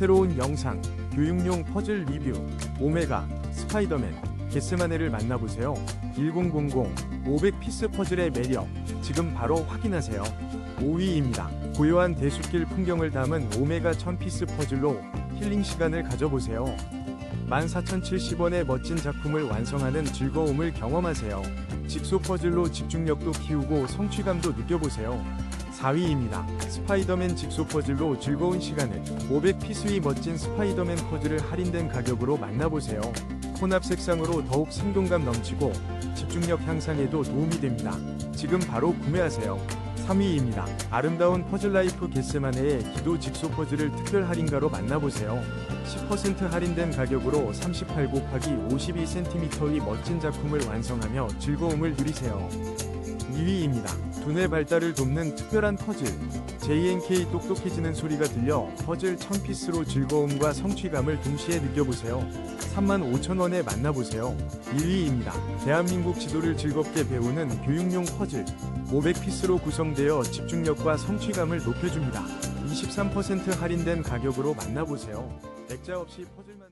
새로운 영상, 교육용 퍼즐 리뷰, 오메가, 스파이더맨, 게스마네를 만나보세요. 1000 500피스 퍼즐의 매력, 지금 바로 확인하세요. 5위입니다. 고요한 대숲길 풍경을 담은 오메가 1000피스 퍼즐로 힐링 시간을 가져보세요. 14,070원의 멋진 작품을 완성하는 즐거움을 경험하세요. 직소 퍼즐로 집중력도 키우고 성취감도 느껴보세요. 4위입니다. 스파이더맨 직소 퍼즐로 즐거운 시간을 500피스의 멋진 스파이더맨 퍼즐을 할인된 가격으로 만나보세요. 혼합 색상으로 더욱 생동감 넘치고 집중력 향상에도 도움이 됩니다. 지금 바로 구매하세요. 3위입니다. 아름다운 퍼즐 라이프 게스마네의 기도 직소 퍼즐을 특별 할인가로 만나보세요. 10% 할인된 가격으로 38 곱하기 52cm의 멋진 작품을 완성하며 즐거움을 누리세요. 2위입니다. 두뇌 발달을 돕는 특별한 퍼즐. JNK 똑똑해지는 소리가 들려 퍼즐 1000피스로 즐거움과 성취감을 동시에 느껴보세요. 35,000원에 만나보세요. 1위입니다. 대한민국 지도를 즐겁게 배우는 교육용 퍼즐. 500피스로 구성되어 집중력과 성취감을 높여줍니다. 23% 할인된 가격으로 만나보세요. 액자 없이 퍼즐만